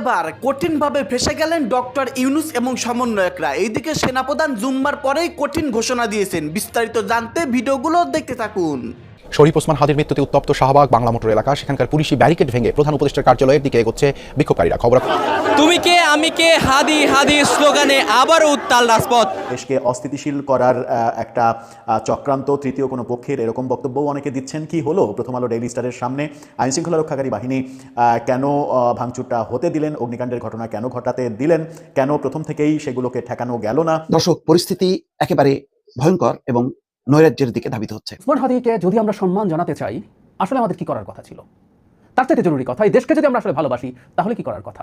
এবার কঠিনভাবে ফেসে গেলেন ডক্টর ইউনুস এবং সমন্বয়করা। এইদিকে সেনাপ্রধান জুম্মার পরেই কঠিন ঘোষণা দিয়েছেন। বিস্তারিত জানতে ভিডিওগুলো দেখতে থাকুন। শরীফ ওসমান হাদির মৃত্যুতে উত্তপ্ত শাহবাগ বাংলা মোটর এলাকা। সেখানকার পুলিশি ব্যারিকেড ভেঙে প্রধান উপদেষ্টার কার্যালয়ের দিকে এগোচ্ছে বিক্ষোভকারীরা। খবর তুমি কে? আমি কে? হাদি হাদি স্লোগানে আবারও উত্তাল রাজপথ। দেশকে অস্থিতিশীল করার একটা চক্রান্ত তৃতীয় কোনো পক্ষের এরকম বক্তব্য অনেকে দিচ্ছেন। কি হলো? প্রথম আলো ডেইলি স্টারের সামনে। আইনশৃঙ্খলা রক্ষাকারী বাহিনী কেন ভাঙচুরটা হতে দিলেন? অগ্নিকাণ্ডের ঘটনা কেন ঘটাতে দিলেন? কেন প্রথম থেকেই সেগুলোকে ঠেকানো গেল না? দর্শক পরিস্থিতি একেবারে ভয়ঙ্কর এবং নৈরাজ্যের দিকে ধাবিত হচ্ছে। ওসমান হাদিকে যদি আমরা সম্মান জানাতে চাই আসলে আমাদের কি করার কথা ছিল? তার চাইতে জরুরি কথা এই দেশকে যদি আমরা আসলে ভালোবাসি তাহলে কি করার কথা?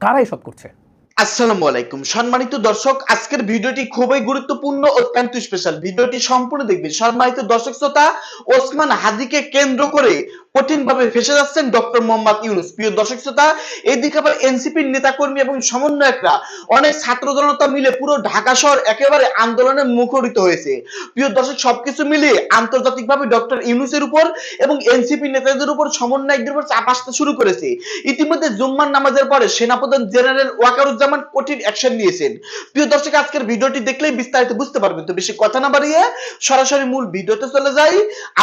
কারা এসব করছে? আসসালামু আলাইকুম। সম্মানিত দর্শক আজকের ভিডিওটি খুবই গুরুত্বপূর্ণ অত্যন্ত স্পেশাল ভিডিওটি সম্পূর্ণ দেখবেন। সম্মানিত দর্শক শ্রোতা ওসমান হাদিকে কেন্দ্র করে কঠিন ভাবে ফেসে যাচ্ছেন ডক্টর মোহাম্মদ ইউনুস। প্রিয় দর্শক শ্রোতা, এদিকে আবার এনসিপির নেতাকর্মী এবং সমন্বয়করা অনেক ছাত্র জনতা মিলে পুরো ঢাকা শহর একেবারে আন্দোলনে মুখরিত হয়েছে। প্রিয় দর্শক, সবকিছু মিলিয়ে আন্তর্জাতিকভাবে ডক্টর ইউনুসের উপর এবং এনসিপি নেতাদের উপর সমন্বয়কদের উপর চাপ আসতে শুরু করেছে। ইতিমধ্যে জুম্মার নামাজের পরে সেনাপ্রধান জেনারেল ওয়াকারুজ্জামান কঠিন অ্যাকশন নিয়েছেন। প্রিয় দর্শক, আজকের ভিডিওটি দেখলেই বিস্তারিত বুঝতে পারবেন। তো বেশি কথা না বাড়িয়ে সরাসরি মূল ভিডিওতে চলে যাই।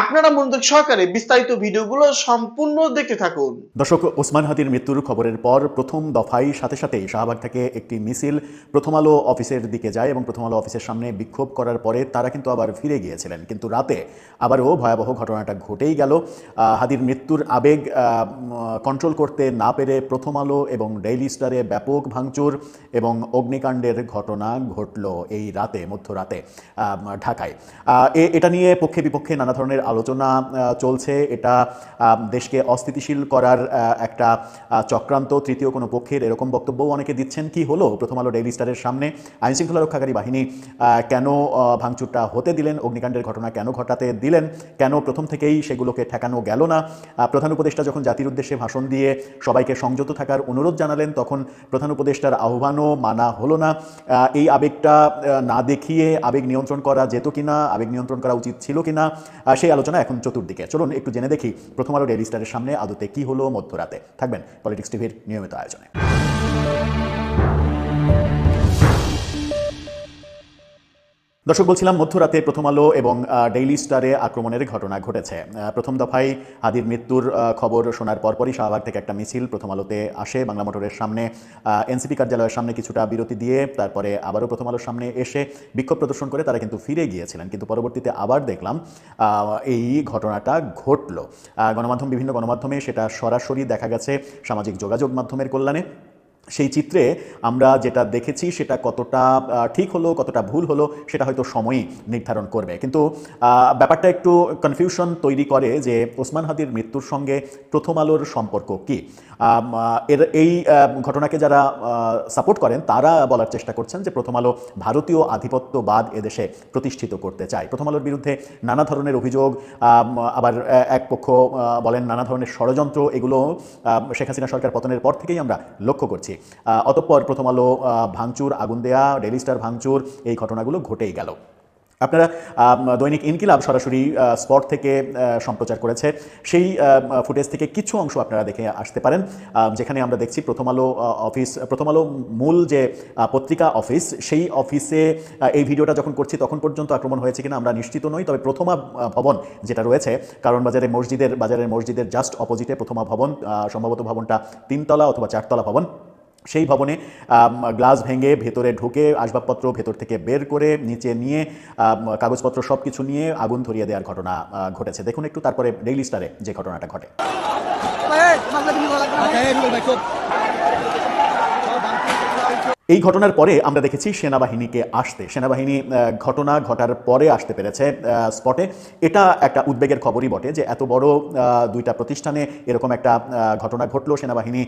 আপনারা মনোযোগ সহকারে বিস্তারিত ভিডিওগুলো সম্পূর্ণ দেখতে থাকুন। দর্শক, ওসমান হাদির মৃত্যুর খবরের পর প্রথম দফায় সাথে সাথে শাহবাগ থেকে একটি মিছিল প্রথম আলো অফিসের দিকে যায় এবং প্রথম আলো অফিসের সামনে বিক্ষোভ করার পরে তারা কিন্তু আবার ফিরে গিয়েছিলেন। কিন্তু রাতে আবারও ভয়াবহ ঘটনাটা ঘটেই গেল। হাদির মৃত্যুর আবেগ কন্ট্রোল করতে না পেরে প্রথম আলো এবং ডেইলি স্টারে ব্যাপক ভাঙচুর এবং অগ্নিকাণ্ডের ঘটনা ঘটল এই রাতে, মধ্যরাতে ঢাকায়। এটা নিয়ে পক্ষে বিপক্ষে নানা ধরনের আলোচনা চলছে। এটা দেশকে অস্থিতিশীল করার একটা চক্রান্ত, তৃতীয় কোনো পক্ষের এরকম বক্তব্যও অনেকে দিচ্ছেন। কি হলো? প্রথম আলো ডেইলি স্টারের সামনে আইনশৃঙ্খলা রক্ষাকারী বাহিনী কেন ভাঙচুরটা হতে দিলেন? অগ্নিকাণ্ডের ঘটনা কেন ঘটাতে দিলেন? কেন প্রথম থেকেই সেগুলোকে ঠেকানো গেল না? প্রধান উপদেষ্টা যখন জাতির উদ্দেশ্যে ভাষণ দিয়ে সবাইকে সংযত থাকার অনুরোধ জানালেন, তখন প্রধান উপদেষ্টার আহ্বানও মানা হলো না। এই আবেগটা না দেখিয়ে আবেগ নিয়ন্ত্রণ করা যেত কিনা, আবেগ নিয়ন্ত্রণ করা উচিত ছিল কিনা সেই আলোচনা এখন চতুর্দিকে। চলুন একটু জেনে দেখি প্রথম আলো ডেইলি স্টারের সামনে আদতে কি হলো মধ্যরাতে? থাকবেন পলিটিক্স টিভির নিয়মিত আয়োজনে। দর্শক, বলছিলাম মধ্যরাতে প্রথম আলো এবং ডেইলি স্টারে আক্রমণের ঘটনা ঘটেছে। প্রথম দফায় আদির মৃত্যুর খবর শোনার পরপরই শাহবাগ থেকে একটা মিছিল প্রথম আলোতে আসে বাংলা মোটরের সামনে। এনসিপি কার্যালয়ের সামনে কিছুটা বিরতি দিয়ে তারপরে আবারও প্রথম আলোর সামনে এসে বিক্ষোভ প্রদর্শন করে তারা কিন্তু ফিরে গিয়েছিলেন। কিন্তু পরবর্তীতে আবার দেখলাম এই ঘটনাটা ঘটলো। গণমাধ্যম, বিভিন্ন গণমাধ্যমে সেটা সরাসরি দেখা গেছে সামাজিক যোগাযোগ মাধ্যমের কল্যাণে। সেই চিত্রে আমরা যেটা দেখেছি সেটা কতটা ঠিক হলো, কতটা ভুল হলো, সেটা হয়তো সময়ই নির্ধারণ করবে। কিন্তু ব্যাপারটা একটু কনফিউশন তৈরি করে যে ওসমান হাদির মৃত্যুর সঙ্গে প্রথম আলোর সম্পর্ক কি? এর এই ঘটনাকে যারা সাপোর্ট করেন, তারা বলার চেষ্টা করছেন যে প্রথম আলো ভারতীয় আধিপত্যবাদ এদেশে প্রতিষ্ঠিত করতে চায়। প্রথম আলোর বিরুদ্ধে নানা ধরনের অভিযোগ আবার এক পক্ষ বলেন নানা ধরনের ষড়যন্ত্র, এগুলো শেখ হাসিনা সরকার পতনের পর থেকেই আমরা লক্ষ্য করছি। অতঃপর প্রথম আলো ভাঙচুর, আগুন দেয়া ডেলি স্টার ভাঙচুর, এই ঘটনাগুলো ঘটেই গেল। আপনারা দৈনিক ইনকিলাব সরাসরি স্পট থেকে সম্প্রচার করেছে। সেই ফুটেজ থেকে কিছু অংশ আপনারা দেখে আসতে পারেন। যেখানে আমরা দেখছি প্রথম আলো অফিস, প্রথম আলো মূল যে পত্রিকা অফিস, সেই অফিসে এই ভিডিওটা যখন করছি তখন পর্যন্ত আক্রমণ হয়েছে কিনা আমরা নিশ্চিত নই। তবে প্রথমা ভবন যেটা রয়েছে কারণ বাজারে মসজিদের, বাজারের মসজিদের জাস্ট অপোজিটে প্রথমা ভবন সম্ভবত ভবনটা তিনতলা অথবা চারতলা ভবন। সেই ভবনে গ্লাস ভেঙে ভেতরে ঢুকে আসবাবপত্র ভেতর থেকে বের করে নিচে নিয়ে কাগজপত্র সব কিছু নিয়ে আগুন ধরিয়ে দেওয়ার ঘটনা ঘটেছে। দেখুন একটু তারপরে ডেইলি স্টারে যে ঘটনাটা ঘটে। এই ঘটনার পরে আমরা দেখেছি সেনাবাহিনীকে আসতে, সেনাবাহিনী ঘটনা ঘটার পরে আসতে পেরেছে স্পটে। এটা একটা উদ্বেগের খবরই বটে যে এত বড় দুইটা প্রতিষ্ঠানে এরকম একটা ঘটনা ঘটলো, সেনাবাহিনী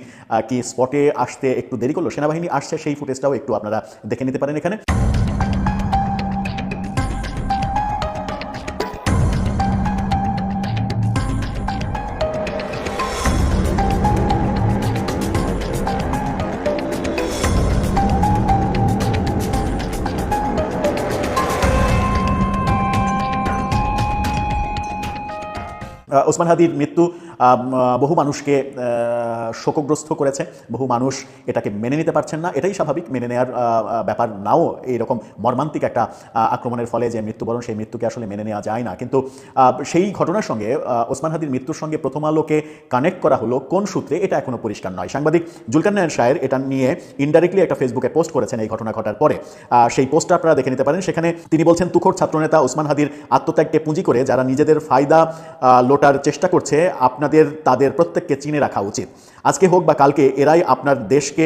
কি স্পটে আসতে একটু দেরি করল? সেনাবাহিনী আসছে, সেই ফুটেজটাও একটু আপনারা দেখে নিতে পারেন এখানে। ওসমান হাদির মৃত্যু আম, আহ, বহু মানুষকে শোকগ্রস্ত করেছে। বহু মানুষ এটাকে মেনে নিতে পারছেন না। এটাই স্বাভাবিক। মেনে নেওয়ার ব্যাপার নাও এইরকম মর্মান্তিক একটা আক্রমণের ফলে যে মৃত্যুবরণ, সেই মৃত্যুকে আসলে মেনে নেওয়া যায় না। কিন্তু সেই ঘটনার সঙ্গে ওসমান হাদির মৃত্যুর সঙ্গে প্রথম আলোকে কানেক্ট করা হলো কোন সূত্রে, এটা এখনও পরিষ্কার নয়। সাংবাদিক জুলকার নায়ন সাহের এটা নিয়ে ইনডাইরেক্টলি একটা ফেসবুকে পোস্ট করেছেন এই ঘটনা ঘটার পরে। সেই পোস্টটা আপনারা দেখে নিতে পারেন। সেখানে তিনি বলছেন তুখোর ছাত্রনেতা ওসমান হাদির আত্মত্যাগকে পুঁজি করে যারা নিজেদের ফায়দা লোটার চেষ্টা করছে আপনাদের, তাদের প্রত্যেককে চিনে রাখা উচিত। আজকে হোক বা কালকে, এরাই আপনার দেশকে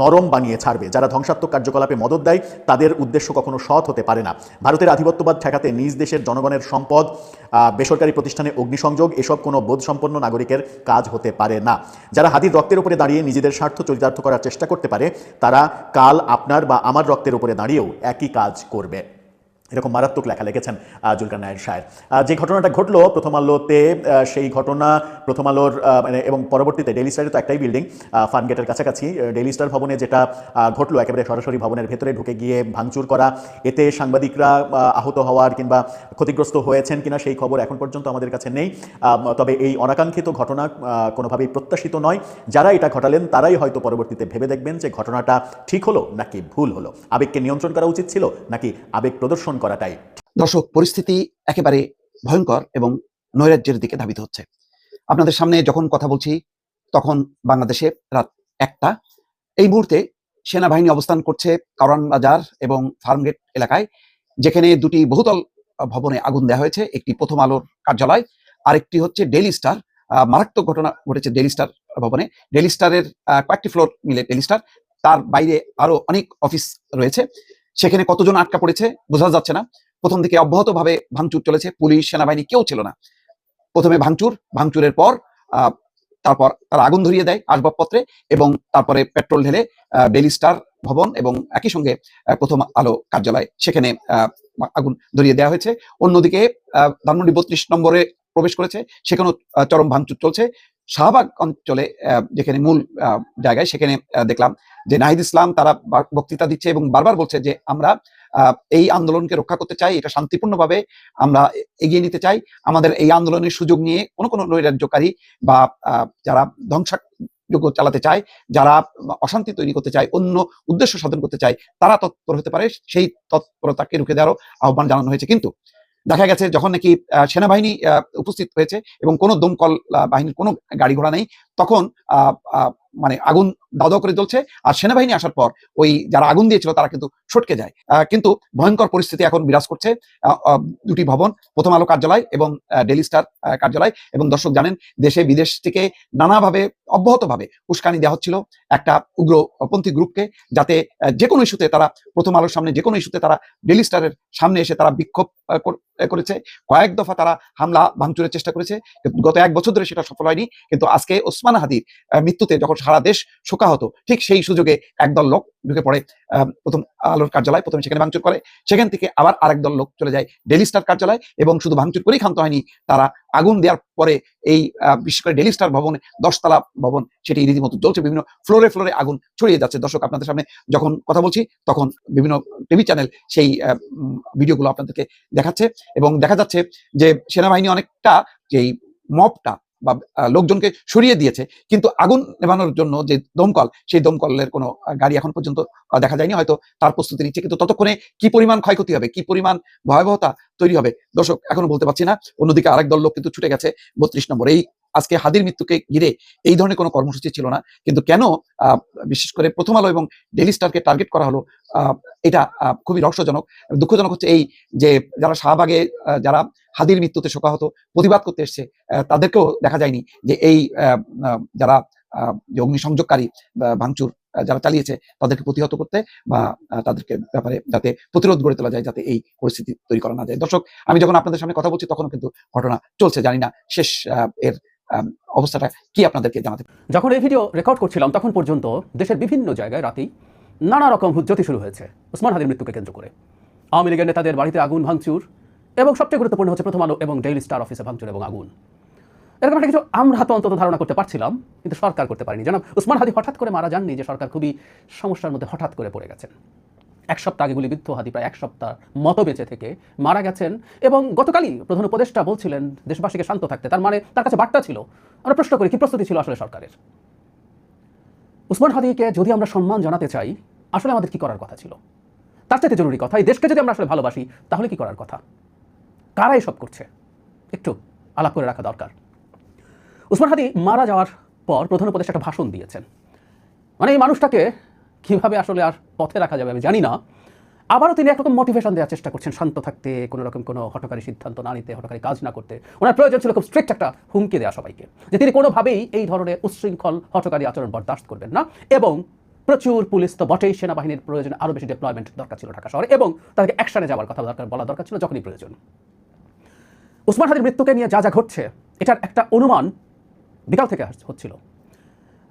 নরম বানিয়ে ছাড়বে। যারা ধ্বংসাত্মক কার্যকলাপে মদত দেয়, তাদের উদ্দেশ্য কখনো সৎ হতে পারে না। ভারতের আধিপত্যবাদ ঠেকাতে নিজ দেশের জনগণের সম্পদ বেসরকারি প্রতিষ্ঠানে অগ্নিসংযোগ, এসব কোনো বোধসম্পন্ন নাগরিকের কাজ হতে পারে না। যারা হাতির রক্তের উপরে দাঁড়িয়ে নিজেদের স্বার্থ চরিতার্থ করার চেষ্টা করতে পারে, তারা কাল আপনার বা আমার রক্তের উপরে দাঁড়িয়েও একই কাজ করবে। এরকম মারাত্মক লেখা লিখেছেন জুলকার নায়ের আহ, যে ঘটনাটা ঘটলো প্রথম আলোতে সেই ঘটনা প্রথম আলোর মানে এবং পরবর্তীতে ডেলি স্টারে তো একটাই বিল্ডিং ফার্মগেটের কাছাকাছি। ডেলি স্টার ভবনে যেটা ঘটলো একেবারে সরাসরি ভবনের ভেতরে ঢুকে গিয়ে ভাঙচুর করা এতে সাংবাদিকরা আহত হওয়ার কিংবা ক্ষতিগ্রস্ত হয়েছেন কিনা সেই খবর এখন পর্যন্ত আমাদের কাছে নেই। তবে এই অনাকাঙ্ক্ষিত ঘটনা কোনোভাবেই প্রত্যাশিত নয়। যারা এটা ঘটালেন তারাই হয়তো পরবর্তীতে ভেবে দেখবেন যে ঘটনাটা ঠিক হলো নাকি ভুল হলো। আবেগকে নিয়ন্ত্রণ করা উচিত ছিল নাকি আবেগ প্রদর্শন করাটাই। দর্শক, পরিস্থিতি একেবারে ভয়ঙ্কর এবং নৈরাজ্যের দিকে ধাবিত হচ্ছে। আপনাদের সামনে যখন কথা বলছি, তখন বাংলাদেশে রাত একটা। এই মুহূর্তে সেনাবাহিনী অবস্থান করছে কারওয়ান বাজার এবং ফার্মগেট এলাকায়, যেখানে দুটি বহুতল ভবনে আগুন দেওয়া হয়েছে। একটি প্রথম আলোর কার্যালয়, আরেকটি হচ্ছে ডেইলি স্টার। মারাত্মক ঘটনা ঘটেছে ডেইলি স্টার ভবনে। ডেলি স্টারের কয়েকটি ফ্লোর মিলে ডেলি স্টার। তার বাইরে আরও অনেক অফিস রয়েছে। সেখানে কতজন আটকা পড়েছে বোঝা যাচ্ছে না। প্রথম দিকে অব্যাহতভাবে ভাঙচুর চলেছে, পুলিশ, সেনাবাহিনী কেউ ছিল না। প্রথমে ভাঙচুর, ভাঙচুরের পর তারপর তারা আগুন ধরিয়ে দেয় আসবাবপত্রে এবং তারপরে পেট্রোল ঢেলে ডেইলি স্টার ভবন এবং একই সঙ্গে প্রথম আলো কার্যালয় সেখানে আগুন ধরিয়ে দেওয়া হয়েছে। অন্যদিকে ধানমন্ডি বত্রিশ নম্বরে প্রবেশ করেছে, সেখানেও চরম ভাঙচুর চলছে। শাহবাগ অঞ্চলে যেখানে মূল জায়গায় সেখানে দেখলাম যে নাহিদ ইসলাম তারা বক্তৃতা দিচ্ছে এবং বারবার বলছে যে আমরা এই আন্দোলনকে রক্ষা করতে চাই, এটা শান্তিপূর্ণভাবে আমরা এগিয়ে নিতে চাই। আমাদের এই আন্দোলনের সুযোগ নিয়ে কোনো কোনো নৈরাজ্যকারী বা যারা ধ্বংসাযোগ্য চালাতে চায়, যারা অশান্তি তৈরি করতে চায়, অন্য উদ্দেশ্য সাধন করতে চায়, তারা তৎপর হতে পারে। সেই তৎপরতাকে রুখে দেওয়ারও আহ্বান জানানো হয়েছে। কিন্তু দেখা গেছে যখন নাকি সেনাবাহিনী উপস্থিত হয়েছে এবং কোনো দমকল বাহিনীর কোনো গাড়ি ঘোড়া নেই, তখন মানে আগুন দাও করে জ্বলছে আর সেনাবাহিনী আসার পর ওই যারা আগুন দিয়েছিল তারা কিন্তু সটকে যায়। কিন্তু ভয়ঙ্কর পরিস্থিতি এখন বিরাজ করছে। দুটি ভবন, প্রথম আলো কার্যালয় এবং ডেইলি স্টার কার্যালয় এবং দর্শক জানেন দেশে বিদেশ থেকে নানাভাবে, অব্যাহতভাবে উস্কানি দেওয়া হচ্ছিল একটা উগ্রপন্থী গ্রুপকে যাতে যে কোনো ইস্যুতে তারা প্রথম আলোর সামনে, যে কোনো ইস্যুতে তারা ডেলি স্টারের সামনে এসে তারা বিক্ষোভ করেছে। কয়েক দফা তারা হামলা ভাঙচুরের চেষ্টা করেছে। গত এক বছর ধরে সেটা সফল হয়নি। কিন্তু আজকে ওসমান হাদির মৃত্যুতে যখন সারা দেশ শোকাহত ঠিক সেই সুযোগে একদল লোক ঢুকে পড়ে প্রথম আলোর কার্যালয়, প্রথমে সেখানে ভাঙচুর করে। সেখান থেকে আবার আরেক দল লোক চলে যায় ডেলি স্টার কার্যালয় এবং শুধু ভাঙচুর করেই ক্ষান্ত হয়নি, তারা আগুন দেওয়ার পরে এই বিশেষ করে ডেলি স্টার ভবনে, দশতলা ভবন, সেটি রীতিমতো জ্বলছে। বিভিন্ন ফ্লোরে ফ্লোরে আগুন ছড়িয়ে যাচ্ছে। দর্শক, আপনাদের সামনে যখন কথা বলছি, তখন বিভিন্ন টিভি চ্যানেল সেই ভিডিওগুলো আপনাদেরকে দেখাচ্ছে এবং দেখা যাচ্ছে যে সেনাবাহিনী অনেকটা যেই মবটা বা লোকজনকে সরিয়ে দিয়েছে। কিন্তু আগুন নেভানোর জন্য যে দমকল, সেই দমকলের কোনো গাড়ি এখন পর্যন্ত দেখা যায়নি। হয়তো তার প্রস্তুতি নিচ্ছে। কিন্তু ততক্ষণে কি পরিমাণ ক্ষয়ক্ষতি হবে? কি পরিমাণ ভয়াবহতা তৈরি হবে? দর্শক, এখনও বলতে পারছি না। অন্যদিকে আরেক দল লোক কিন্তু ছুটে গেছে বত্রিশ নম্বর। এই আজকে হাদির মৃত্যুকে ঘিরে এই ধরনের কোনো কর্মসূচি ছিল না। কিন্তু কেন বিশেষ করে প্রথম আলো এবং ডেলি স্টারকে টার্গেট করা হলো এটা খুবই রহস্যজনক। দুঃখজনক হচ্ছে এই যে, যারা শাহবাগে যারা হাদির মৃত্যুতে শোকাহত প্রতিবাদ করতে এসছে। তাদেরকেও দেখা যায়নি যে এই যারা যে অগ্নিসংযোগকারী ভাঙচুর যারা চালিয়েছে, তাদেরকে প্রতিহত করতে বা তাদেরকে ব্যাপারে যাতে প্রতিরোধ গড়ে তোলা যায়, যাতে এই পরিস্থিতি তৈরি করা না যায়। দর্শক, আমি যখন আপনাদের সামনে কথা বলছি তখন কিন্তু ঘটনা চলছে, জানি না শেষ এর অবস্থাটা কি আপনাদেরকে জানাতে যখন এই ভিডিও রেকর্ড করছিলাম, তখন পর্যন্ত দেশের বিভিন্ন জায়গায় রাতেই নানা রকম হুজ্জতি শুরু হয়েছে ওসমান হাদির মৃত্যুকে কেন্দ্র করে। আওয়ামী লীগের নেতাদের বাড়িতে আগুন, ভাঙচুর এবং সবচেয়ে গুরুত্বপূর্ণ হচ্ছে প্রথম আলো এবং ডেইলি স্টার অফিসে ভাঙচুর এবং আগুন। এরকম একটা কিছু আমরা তো অন্তত ধারণা করতে পারছিলাম, কিন্তু সরকার করতে পারেনি। জানাব ওসমান হাদি হঠাৎ করে মারা যাননি যে সরকার খুবই সমস্যার মধ্যে হঠাৎ করে পড়ে গেছেন। এক সপ্তাহ আগে গুলিবিদ্ধ হাদি প্রায় এক সপ্তাহ মতো বেঁচে থেকে মারা গেছেন এবং গতকালই প্রধান উপদেষ্টা বলছিলেন, দেশবাসীকে শান্ত থাকতে। তার মানে তার কাছে বার্তা ছিল, আমরা প্রশ্ন করি, কি প্রস্তুতি ছিল আসলে সরকারের? উসমান হাদিকে যদি আমরা সম্মান জানাতে চাই, আসলে আমাদের কি করার কথা ছিল? তার চাইতে জরুরি কথা, এই দেশকে যদি আমরা আসলে ভালোবাসি, তাহলে কি করার কথা? কারা এসব করছে। একটু আলাপ করে রাখা দরকার। উসমান হাদি মারা যাওয়ার পর প্রধান উপদেষ্টা একটা ভাষণ দিয়েছেন। মানে এই মানুষটাকে কীভাবে আসলে আর পথে রাখা যাবে আমি জানি না। আবারও তিনি একরকম মোটিভেশন দেওয়ার চেষ্টা করছেন, শান্ত থাকতে, কোনো রকম কোনো হটকারী সিদ্ধান্ত না নিতে হটকারী কাজ না করতে। ওনার প্রয়োজন ছিল খুব স্ট্রিক্ট একটা হুমকি দেওয়া সবাইকে। যে তিনি কোনোভাবেই এই ধরনের উচ্ছৃঙ্খল হটকারী আচরণ বরদাস্ত করবেন না এবং প্রচুর পুলিশ তো বটেই, সেনাবাহিনীর প্রয়োজনে আরও বেশি ডেপ্লয়মেন্ট দরকার ছিল ঢাকা শহরে এবং তাদেরকে অ্যাকশনে যাওয়ার কথা দরকার বলা দরকার ছিল যখনই প্রয়োজন। উসমান হাদির মৃত্যুকে নিয়ে যা যা ঘটছে, এটার একটা অনুমান বিকাল থেকে হচ্ছিল।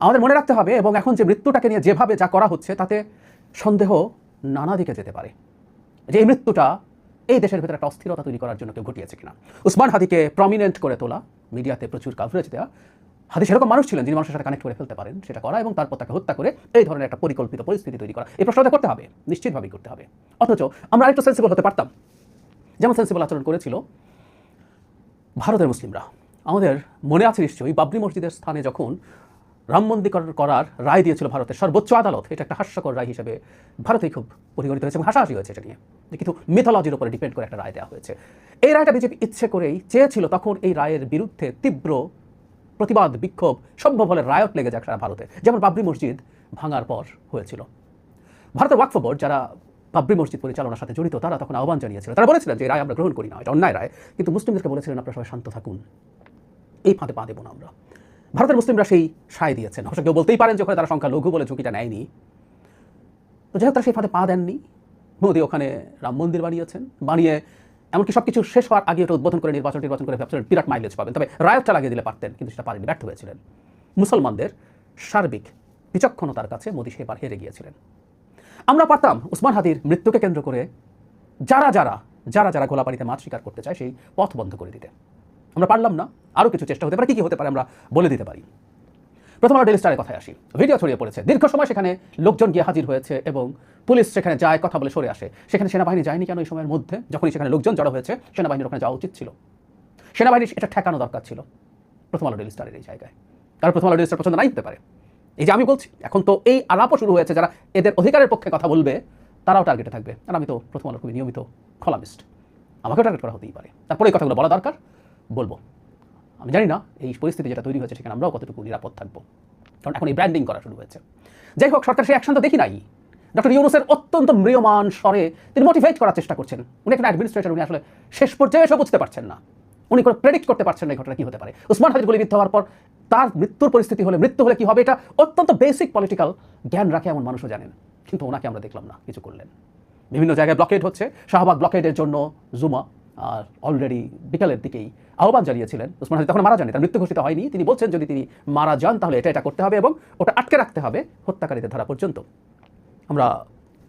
আমাদের মনে রাখতে হবে এবং এখন যে মৃত্যুটাকে নিয়ে যেভাবে যা করা হচ্ছে, তাতে সন্দেহ নানা দিকে যেতে পারে। যে এই মৃত্যুটা এই দেশের ভেতরে একটা অস্থিরতা তৈরি করার জন্য কেউ ঘটিয়েছে কিনা। উসমান হাদিকে প্রমিনেন্ট করে তোলা, মিডিয়াতে প্রচুর কাভারেজ দেওয়া হাদি সেরকম মানুষ ছিলেন যিনি মানুষের সাথে কানেক্ট করে ফেলতে পারেন, সেটা করা এবং তারপর তাকে হত্যা করে এই ধরনের একটা পরিকল্পিত পরিস্থিতি তৈরি করা। এই প্রশ্নটা করতে হবে, নিশ্চিতভাবেই করতে হবে। অথচ আমরা আরেকটু সেন্সিবল হতে পারতাম। যেমন সেন্সিবল আচরণ করেছিল ভারতের মুসলিমরা। আমাদের মনে আছে নিশ্চয়ই, বাবরি মসজিদের স্থানে যখন রাম মন্দির করার- রায় দিয়েছিল ভারতের সর্বোচ্চ আদালত, এটা একটা হাস্যকর রায় হিসেবে ভারতেই খুব পরিগণিত হয়েছে এবং হাসাহাসি হয়েছে এটা নিয়ে। কিন্তু মিথোলজির উপরে ডিপেন্ড করে একটা রায় দেওয়া হয়েছে। এই রায়টা বিজেপি ইচ্ছে করেই চেয়েছিল, তখন এই রায়ের বিরুদ্ধে তীব্র প্রতিবাদ, বিক্ষোভ, সম্ভব হলে রায়ত লেগে যাক সারা ভারতে। যেমন বাবরি মসজিদ ভাঙার পর হয়েছিল। ভারতের ওয়াকফ বোর্ড, যারা বাবরি মসজিদ পরিচালনার সাথে জড়িত, তারা তখন আহ্বান জানিয়েছিল। তারা বলেছিলেন যে রায় আমরা গ্রহণ করি না, এটা অন্যায় রায়। কিন্তু মুসলিমদেরকে বলেছিলেন, আপনারা সবাই শান্ত থাকুন। এই ফাঁদে পা দেবো না আমরা। ভারতের মুসলিমরা সেই সায় দিয়েছেন। অবশ্য কেউ বলতেই পারেন যে, ওখানে তারা সংখ্যা লঘু বলে ঝুঁকিটা নেয়নি। তো যাই হোক, তারা সেই ফাঁদে পা দেননি। মোদী ওখানে রাম মন্দির বানিয়েছেন, বানিয়ে এমনকি সব কিছু শেষ হওয়ার আগে এটা উদ্বোধন করে নির্বাচন নির্বাচন করে ভাবছিলেন বিরাট মাইলেজ পাবেন। তবে রায়তটা লাগিয়ে দিলে পারতেন, কিন্তু সেটা পারেনি ব্যর্থ হয়েছিলেন। মুসলমানদের সার্বিক বিচক্ষণতার কাছে মোদী সেবার হেরে গিয়েছিলেন। আমরা পারতাম উসমান হাদির মৃত্যুকে কেন্দ্র করে যারা যারা যারা যারা গোলাপানিতে মাছ শিকার করতে চায় সেই পথ বন্ধ করে দিতে। আমরা পারলাম না, আরও কিছু চেষ্টা হতে পারে, কী কী হতে পারে আমরা বলে দিতে পারি। প্রথম আমরা ডেলি স্টারের কথায় আসি। ভিডিও ছড়িয়ে পড়েছে। দীর্ঘ সময় সেখানে লোকজন গিয়ে হাজির হয়েছে এবং পুলিশ সেখানে যায়, কথা বলে সরে আসে। সেখানে সেনাবাহিনী যায়নি কেন এই সময়ের মধ্যে? যখনই সেখানে লোকজন জড়ো হয়েছে, সেনাবাহিনীর ওখানে যাওয়া উচিত ছিল। সেনাবাহিনীর এটা ঠেকানো দরকার ছিল। প্রথম আলো ডেলি স্টারের এই জায়গায়। কারণ প্রথম আলো ডেলি স্টার পছন্দ নাই হতে পারে। এই যে আমি বলছি, এখন তো এই আলাপও শুরু হয়েছে, যারা এদের অধিকারের পক্ষে কথা বলবে, তারাও টার্গেটে থাকবে। আর আমি তো প্রথম আলো খুবই নিয়মিত কলামিস্ট আমাকেও টার্গেট করা হতেই পারে। তারপরে এই কথাগুলো বলা দরকার। বলব, আমি জানি না এই পরিস্থিতি যেটা তৈরি হয়েছে সেখানে আমরাও কতটুকু নিরাপদ থাকব। কারণ এখন এই ব্র্যান্ডিং করা শুরু হয়েছে। যাই হোক, সরকার সেই অ্যাকশন তো দেখি নাই। ডক্টর ইউনুসের অত্যন্ত ম্রিয়মান স্বরে তিনি মোটিভেট করার চেষ্টা করছেন। উনি একটা অ্যাডমিনিস্ট্রেটর উনি আসলে শেষ পর্যায়ে এসে বুঝতে পারছেন না। উনি কোনো প্রেডিক্ট করতে পারছেন না এই ঘটনা কি হতে পারে। উসমান হাজির গুলিবিদ্ধ হওয়ার পর তার মৃত্যুর পরিস্থিতি হলে, মৃত্যু হলে কি হবে এটা? অত্যন্ত বেসিক পলিটিক্যাল জ্ঞান রাখে এমন মানুষও জানেন। কিন্তু ওনাকে আমরা দেখলাম না, কিছু করলেন। বিভিন্ন জায়গায় ব্লকেড হচ্ছে। শাহবাগ ব্লকেডের জন্য জুমা, আর অলরেডি বিকালের দিকেই আহ্বান জানিয়েছিলেন উসমান হাজি তখন মারা যাননি, তার মৃত্যু ঘোষিত হয়নি। তিনি বলছেন, যদি তিনি মারা যান, তাহলে এটা এটা করতে হবে এবং ওটা আটকে রাখতে হবে হত্যাকারীদের ধরা পর্যন্ত। আমরা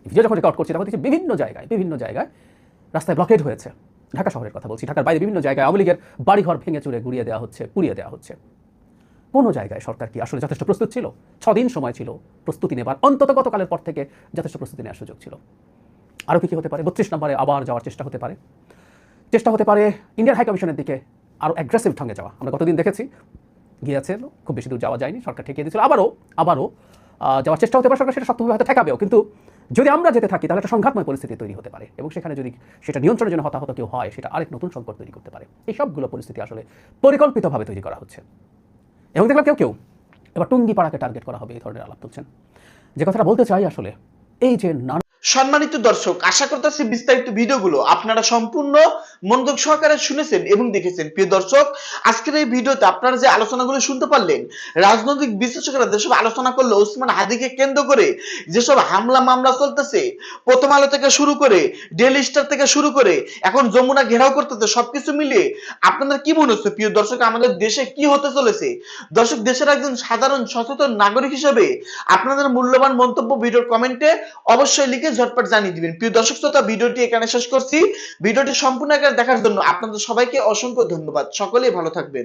ভিডিও যখন রেকর্ড করছি, তখন দেখছি বিভিন্ন জায়গায় বিভিন্ন জায়গায় রাস্তায় ব্লকেড হয়েছে। ঢাকা শহরের কথা বলছি। ঢাকার বাইরে বিভিন্ন জায়গায় আওয়ামী লীগের বাড়িঘর ভেঙে চুরে, গুড়িয়ে দেওয়া হচ্ছে, পুড়িয়ে দেওয়া হচ্ছে। কোনো জায়গায় সরকার কি আসলে যথেষ্ট প্রস্তুত ছিল? ছদিন সময় ছিল। প্রস্তুতি নেবার। অন্তত গতকালের পর থেকে যথেষ্ট প্রস্তুতি নেওয়ার সুযোগ ছিল। আরও কী কী হতে পারে? বত্রিশ নম্বরে আবার যাওয়ার চেষ্টা হতে পারে। চেষ্টা হতে পারে ইন্ডিয়ান হাই কমিশনের দিকে আরও অ্যাগ্রেসিভ ঢঙ্গে যাওয়া। আমরা গতদিন দেখেছি। গিয়েছেন খুব বেশি দূর যাওয়া যায়নি, সরকার ঠেকিয়ে দিয়েছিল। আবারও আবারও যাওয়ার চেষ্টা হতে পারে সরকার, সেটা শক্তভাবে হয়তো ঠেকাবেও। কিন্তু যদি আমরা যেতে থাকি, তাহলে একটা সংঘাতময় পরিস্থিতি তৈরি হতে পারে। এবং সেখানে যদি সেটা নিয়ন্ত্রণের জন্য হতাহত কেউ হয়, সেটা আরেক নতুন সংকট তৈরি করতে পারে। এই সবগুলো পরিস্থিতি আসলে পরিকল্পিতভাবে তৈরি করা হচ্ছে। এবং দেখলাম কেউ কেউ। এবার টুঙ্গি পাড়াকে টার্গেট করা হবে এই ধরনের আলাপ তুলছেন যে কথাটা বলতে চাই আসলে, এই যে নানা সম্মানিত দর্শক, আশা করতেছি বিস্তারিত ভিডিওগুলো আপনারা সম্পূর্ণ মনোযোগ সহকারে শুনেছেন এবং দেখেছেন। প্রিয় দর্শক, আজকের এই ভিডিওতে আপনারা যে আলোচনাগুলো শুনতে পারলেন, রাজনৈতিক বিশ্লেষকরা যেসব আলোচনা করল, ওসমান হাদিকে কেন্দ্র করে যেসব হামলা মামলা চলতেছে, প্রথম আলো থেকে শুরু করে ডেলি স্টার থেকে শুরু করে, এখন যমুনা ঘেরাও করতেছে, সবকিছু মিলিয়ে আপনাদের কি মনে হচ্ছে? প্রিয় দর্শক, আমাদের দেশে কি হতে চলেছে? দর্শক, দেশের একজন সাধারণ সচেতন নাগরিক হিসেবে আপনাদের মূল্যবান মন্তব্য ভিডিওর কমেন্টে অবশ্যই লিখে ঝটপট জানিয়ে দিবেন। প্রিয় দর্শক শ্রোতা, ভিডিওটি এখানে শেষ করছি। ভিডিওটি সম্পূর্ণ আকারে দেখার জন্য আপনাদের সবাইকে অসংখ্য ধন্যবাদ। সকলেই ভালো থাকবেন।